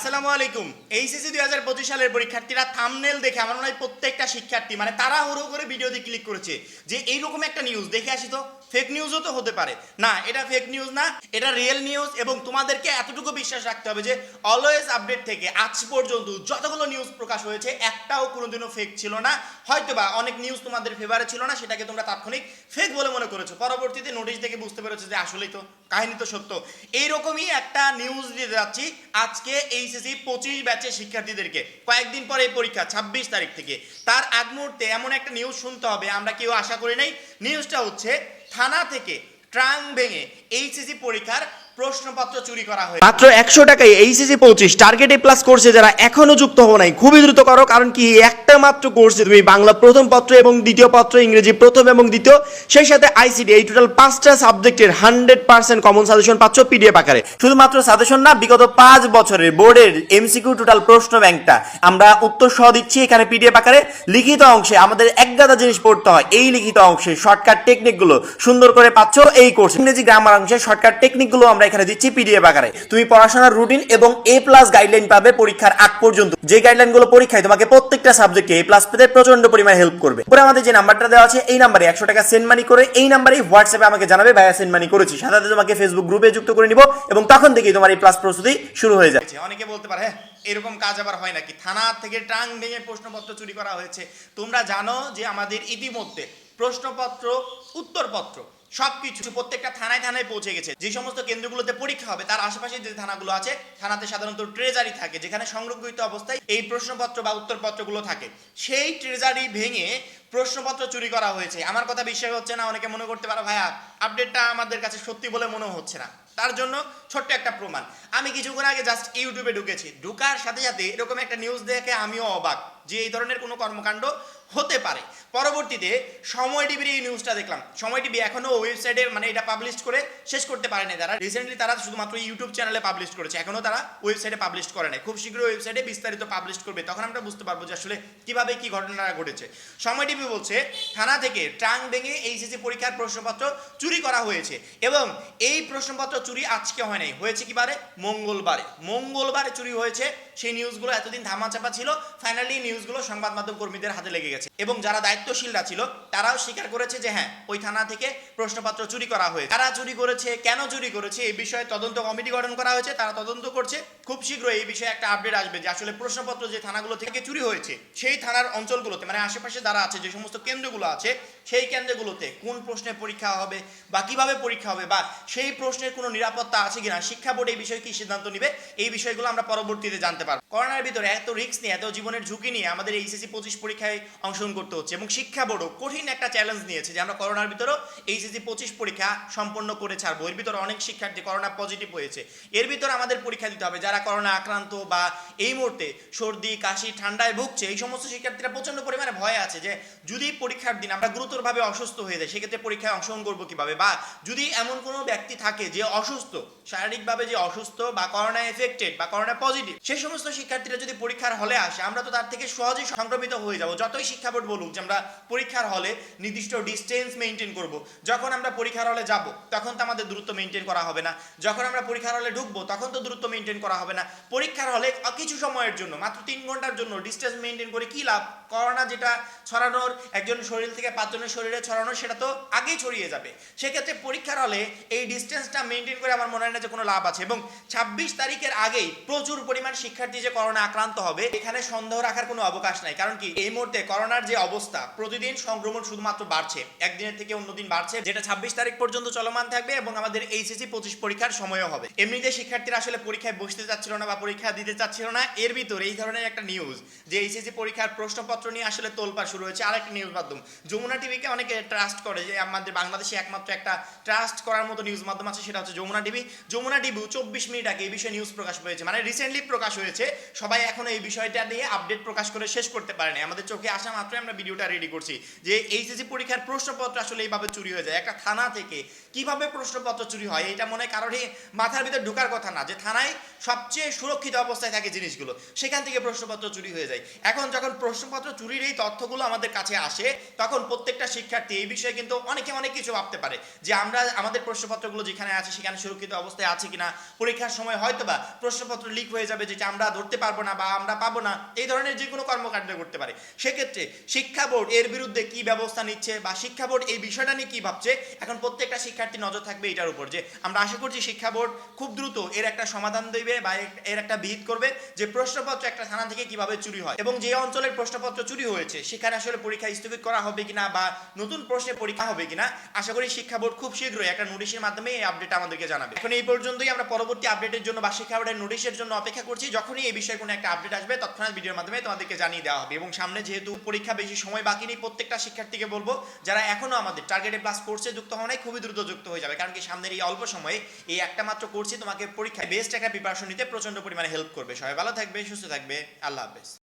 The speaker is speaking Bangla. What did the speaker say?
আসসালামু আলাইকুম। এইচএসসি দুই হাজার পঁচিশ সালের পরীক্ষার্থীরা থামনেল দেখে আমার মনে হয় প্রত্যেকটা শিক্ষার্থী মানে তারা হুড়ো করে ভিডিওতে ক্লিক করেছে যে এইরকম একটা নিউজ দেখে আসি তো? ফেক নিউজও তো হতে পারে। না, এটা ফেক নিউজ না, এটা রিয়েল নিউজ এবং তোমাদেরকে এতটুকু বিশ্বাস রাখতে হবে যে অলওয়েজ আপডেট থেকে আজ পর্যন্ত যতগুলো নিউজ প্রকাশ হয়েছে, একটাও কোনোদিনও ফেক ছিল না। হয়তোবা অনেক নিউজ তোমাদের ফেভারে ছিল না, সেটাকে তোমরা তাৎক্ষণিক ফেক বলে মনে করেছ। পরবর্তীতে নোটিশ দেখে বুঝতে পেরেছ যে আসলেই তো, কাহিনী তো সত্য। এইরকমই একটা নিউজ দিতে যাচ্ছি। আজকে এইচএসসি পঁচিশ ব্যাচের শিক্ষার্থীদেরকে কয়েকদিন পরে এই পরীক্ষা, ছাব্বিশ তারিখ থেকে। তার আগ মুহূর্তে এমন একটা নিউজ শুনতে হবে, আমরা কেউ আশা করি নাই। নিউজটা হচ্ছে, থানা থেকে ট্রাং ভেঙে এইচএসসি পরীক্ষার প্রশ্নপত্র চুরি করা হয়েছে। মাত্র একশো টাকায় এইচএসসি পঁচিশ প্লাস কোর্সে যারা এখনও যুক্ত হব নাই। খুবই দ্রুত করো কারণ কি একটা মাত্র কোর্সে তুমি বাংলা প্রথম পত্র এবং দ্বিতীয় পত্র, ইংরেজি প্রথম এবং দ্বিতীয়, সেই সাথে আইসিডি এই টোটাল পাঁচটা সাবজেক্টের হান্ড্রেড পার্সেন্ট কমন সাজেশন পাচ্ছ পিডিএফ আকারে। শুধুমাত্র সাজেশন না, বিগত পাঁচ বছরের বোর্ডের এমসিকিউ টোটাল প্রশ্ন ব্যাংকটা। আমরা উত্তর সহ দিচ্ছি এখানে পিডিএফ আকারে। লিখিত অংশে আমাদের এক গাদা জিনিস পড়তে হয়, এই লিখিত অংশে শর্টকাট টেকনিকগুলো সুন্দর করে পাচ্ছ এই কোর্স ইংরেজি গ্রামার অংশে শর্টকাট টেকনিকগুলো আমরা এখানে দিচ্ছি পিডিএফ আকারে। তুমি পড়াশোনার রুটিন এবং এ প্লাস গাইডলাইন পাবে পরীক্ষার আগ পর্যন্ত। যে গাইডলাইনগুলো পরীক্ষায় তোমাকে প্রত্যেকটা সাবজেক্টে এ প্লাস পেতে প্রচণ্ড পরিমাণে হেল্প করবে। পরে আমাদের যে নাম্বারটা দেওয়া আছে, এই নাম্বারে একশো টাকা সেন্ড মানি করে এই নাম্বারে হোয়াটসঅ্যাপে আমাকে জানাবে, ভাইয়া সেন্ড মানি করেছি। সাথে তোমাকে ফেসবুক গ্রুপে যুক্ত করে নিব এবং তখন থেকেই তোমার এই প্লাস প্রস্তুতি শুরু হয়ে যাচ্ছে অনেকে বলতে পারে হ্যাঁ এরকম কাজ আবার হয় নাকি? থানা থেকে টাং ভেঙে প্রশ্নপত্র চুরি করা হয়েছে। তোমরা জানো যে আমাদের ইতিমধ্যে প্রশ্নপত্র, উত্তরপত্র, সবকিছু প্রত্যেকটা থানায় থানায় পৌঁছে গেছে। যে সমস্ত কেন্দ্রগুলোতে পরীক্ষা হবে, তার আশেপাশে যে থানাগুলো আছে, থানাতে সাধারণত ট্রেজারি থাকে, যেখানে সংরক্ষিত অবস্থায় এই প্রশ্নপত্র বা উত্তরপত্রগুলো থাকে। সেই ট্রেজারি ভেঙে প্রশ্নপত্র চুরি করা হয়েছে। আমার কথা বিশ্বাস হচ্ছে না, অনেকে মনে করতে পারো, ভাইয়া আপডেটটা আমাদের কাছে সত্যি বলে মনে হচ্ছে না। তার জন্য ছোট্ট একটা প্রমাণ। আমি কিছুক্ষণ আগে জাস্ট ইউটিউবে ঢুকেছি। ঢুকার সাথে সাথে এরকম একটা নিউজ দেখে আমিও অবাক যে এই ধরনের কোনো কর্মকাণ্ড হতে পারে। পরবর্তীতে সময় টিভির এই নিউজটা দেখলাম। সময় টিভি এখনও ওয়েবসাইটে মানে এটা পাবলিশ করে শেষ করতে পারেনি তারা। রিসেন্টলি তারা শুধুমাত্র ইউটিউব চ্যানেলে পাবলিশ করেছে। এখনও তারা ওয়েবসাইটে পাবলিশ করে নাই। খুব শীঘ্রই ওয়েবসাইটে বিস্তারিত পাবলিশ করবে। তখন আমরা বুঝতে পারব যে আসলে কীভাবে কি ঘটনাটা ঘটেছে। সময় টিভি বলছে, থানা থেকে ট্রাং ভেঙে এইচএসসি পরীক্ষার প্রশ্নপত্র চুরি করা হয়েছে এবং এই প্রশ্নপত্র চুরি আজকে হয় নাই। হয়েছে কি বারে? মঙ্গলবারে। মঙ্গলবারে চুরি হয়েছে সেই নিউজগুলো এতদিন ধামাচাপা ছিল ফাইনালি নিউজগুলো সংবাদ মাধ্যম কর্মীদের হাতে লেগে গেছে। এবং যারা দায়িত্বশীলরা ছিল, তারাও স্বীকার করেছে যে হ্যাঁ ওই থানা থেকে প্রশ্নপত্র চুরি করা হয়েছে। কারা চুরি করেছে, কেন চুরি করেছে, এই বিষয়ে তদন্ত কমিটি গঠন করা হয়েছে, তারা তদন্ত করছে। খুব শীঘ্রই এই বিষয়ে একটা আপডেট আসবে যে আসলে প্রশ্নপত্র যে থানাগুলো থেকে চুরি হয়েছে, সেই থানার অঞ্চলগুলোতে মানে আশেপাশে যারা আছে, যে সমস্ত কেন্দ্রগুলো আছে, সেই কেন্দ্রগুলোতে কোন প্রশ্নে পরীক্ষা হবে বা কীভাবে পরীক্ষা হবে বা সেই প্রশ্নের কোনো নিরাপত্তা আছে কিনা, শিক্ষা বোর্ড এই বিষয়ে কি সিদ্ধান্ত নিবে, এই বিষয়গুলো আমরা পরবর্তীতে জানতে পারব করোনার ভিতরে এত রিস্ক নিয়ে, এত জীবনের ঝুঁকি নিয়ে আমাদের এইচএসসি পঁচিশ পরীক্ষায় অংশগ্রহণ করতে হচ্ছে এবং শিক্ষা বোর্ডও কঠিন একটা চ্যালেঞ্জ নিয়েছে যে আমরা করোনার ভিতরেও এইচএসসি পঁচিশ পরীক্ষা সম্পন্ন করে ছাড়বো। এর ভিতরে অনেক শিক্ষার্থী করোনা পজিটিভ হয়েছে। এর ভিতরে আমাদের পরীক্ষা দিতে হবে। যারা করোনা আক্রান্ত বা এই মুহূর্তে সর্দি, কাশি, ঠান্ডায় ভুগছে, এই সমস্ত শিক্ষার্থীরা প্রচণ্ড পরিমাণে ভয় আছে যে যদি পরীক্ষার দিন আমরা গুরুতরভাবে অসুস্থ হয়ে যাই, সেক্ষেত্রে পরীক্ষায় অংশগ্রহণ করব কীভাবে? বা যদি এমন কোনো ব্যক্তি থাকে যে অসুস্থ, শারীরিকভাবে যে অসুস্থ বা করোনা এফেক্টেড বা করোনা পজিটিভ সেই সমস্ত শিক্ষার্থীরা যদি পরীক্ষার হলে আসে, আমরা তো তার থেকে সহজেই সংক্রমিত হয়ে যাব। যতই শিক্ষা বোর্ড বলুক যে আমরা পরীক্ষার হলে নির্দিষ্ট ডিস্টেন্স মেনটেন করব। যখন আমরা পরীক্ষার হলে যাব, তখন তো আমাদের দূরত্ব মেনটেন করা হবে না। যখন আমরা পরীক্ষার হলে ঢুকবো, তখন তো দূরত্ব মেনটেন করা হবে না। পরীক্ষার হলে কিছু সময়ের জন্য, মাত্র তিন ঘণ্টার জন্য ডিস্টেন্স মেনটেন করে কি লাভ? করোনা যেটা ছড়ানোর, একজন শরীর থেকে পাঁচজনের শরীরে ছড়ানো সেটা তো আগেই ছড়িয়ে যাবে। সেক্ষেত্রে পরীক্ষার হলে এই ডিস্টেন্সটা মেনটেন করে আমার মনে হয় না যে কোনো লাভ আছে। এবং ছাব্বিশ তারিখের আগেই প্রচুর পরিমাণ শিক্ষার্থী যে করোনা আক্রান্ত হবে, এখানে সন্দেহ রাখার কোনো অবকাশ নাই। কারণ কি? এই মুহূর্তে করোনার যে অবস্থা, প্রতিদিন সংক্রমণ শুধুমাত্র বাড়ছে। একদিনের থেকে অন্যদিন বাড়ছে, যেটা ছাব্বিশ তারিখ পর্যন্ত চলমান থাকবে এবং আমাদের এইচএসসি পঁচিশ পরীক্ষার সময়ও হবে। এমনিতে শিক্ষার্থীরা আসলে পরীক্ষায় বসতে চাচ্ছিল না বা পরীক্ষা দিতে চাচ্ছিল না। এর ভিতরে এই ধরনের একটা নিউজ যে এইচএসসি পরীক্ষার প্রশ্নপত্র নিয়ে আসলে তোলপাড় শুরু হয়েছে। আরেকটা নিউজ মাধ্যম, যমুনা টিভিকে অনেকে ট্রাস্ট করে যে আমাদের বাংলাদেশে একমাত্র একটা ট্রাস্ট করার মতো নিউজ মাধ্যম আছে, সেটা হচ্ছে যমুনা টিভি যমুনা টিভি চব্বিশ মিনিট আগে এই বিষয়ে নিউজ প্রকাশ হয়েছে। মানে রিসেন্টলি প্রকাশ হয়েছে সবাই এখনও এই বিষয়টা নিয়ে আপডেট প্রকাশ করে শেষ করতে পারেনি। আমাদের চোখে আসা মাত্রই আমরা ভিডিওটা রেডি করছি যে এইচএসসি পরীক্ষার প্রশ্নপত্র আসলে এইভাবে চুরি হয়ে যায়। একটা থানা থেকে কীভাবে প্রশ্নপত্র চুরি হয়, এটা মনে হয় কারোরই মাথার ভিতরে ঢোকার কথা না যে থানায় সবচেয়ে সুরক্ষিত অবস্থায় থাকে জিনিসগুলো, সেখান থেকে প্রশ্নপত্র চুরি হয়ে যায়। এখন যখন প্রশ্নপত্র চুরির এই তথ্যগুলো আমাদের কাছে আসে, তখন প্রত্যেকটা শিক্ষার্থী এই বিষয়ে কিন্তু অনেকে অনেক কিছু ভাবতে পারে যে আমরা আমাদের প্রশ্নপত্রগুলো যেখানে আছে সেখানে সেখানে সুরক্ষিত অবস্থায় আছে কিনা, পরীক্ষার সময় হয়তো বা প্রশ্নপত্র লিক হয়ে যাবে, যেটা আমরা ধরতে পারব না বা আমরা পাবো না, এই ধরনের যে কোনো কর্মকাণ্ড করতে পারে। সেক্ষেত্রে শিক্ষা বোর্ড এর বিরুদ্ধে কি ব্যবস্থা নিচ্ছে বা শিক্ষা বোর্ড এই বিষয়টা নিয়ে কি ভাবছে, এখন প্রত্যেকটা শিক্ষার্থী নজর থাকবে এটার উপর যে আমরা আশা করছি শিক্ষা বোর্ড খুব দ্রুত এর একটা সমাধান দেবে বা এর একটা বিহিত করবে যে প্রশ্নপত্র একটা থানা থেকে কীভাবে চুরি হয় এবং যে অঞ্চলের প্রশ্নপত্র চুরি হয়েছে সেখানে আসলে পরীক্ষা স্থগিত করা হবে কিনা বা নতুন প্রশ্নে পরীক্ষা হবে কিনা, আশা করি শিক্ষা বোর্ড খুব শীঘ্রই একটা নোটিশের মাধ্যমে এই আপডেট আমাদেরকে জানাবে। এখন এই পর্যন্তই, আমরা পরবর্তী আপডেটের জন্য বা শিক্ষা বোর্ডের নোটিশের জন্য অপেক্ষা করছি। যখনই এই বিষয়ে কোনো একটা আপডেট আসবে, তৎক্ষণাৎ ভিডিওর মাধ্যমে তোমাদেরকে জানিয়ে দেওয়া হবে। এবং সামনে যেহেতু পরীক্ষা বেশি সময় বাকি নেই, প্রত্যেকটা শিক্ষার্থীকে বলব, যারা এখনও আমাদের টার্গেটে প্লাস কোর্সে যুক্ত হওয়া নাই, খুবই দ্রুত যুক্ত হয়ে যাবে। কারণ কি সামনের এই অল্প সময়ে এই একটা মাত্র কোর্সই তোমাকে পরীক্ষায় বেস্ট একটা প্রিপারেশন নিতে প্রচণ্ড পরিমাণে হেল্প করবে। সবাই ভালো থাকবে, সুস্থ থাকবে। আল্লাহ হাফেজ।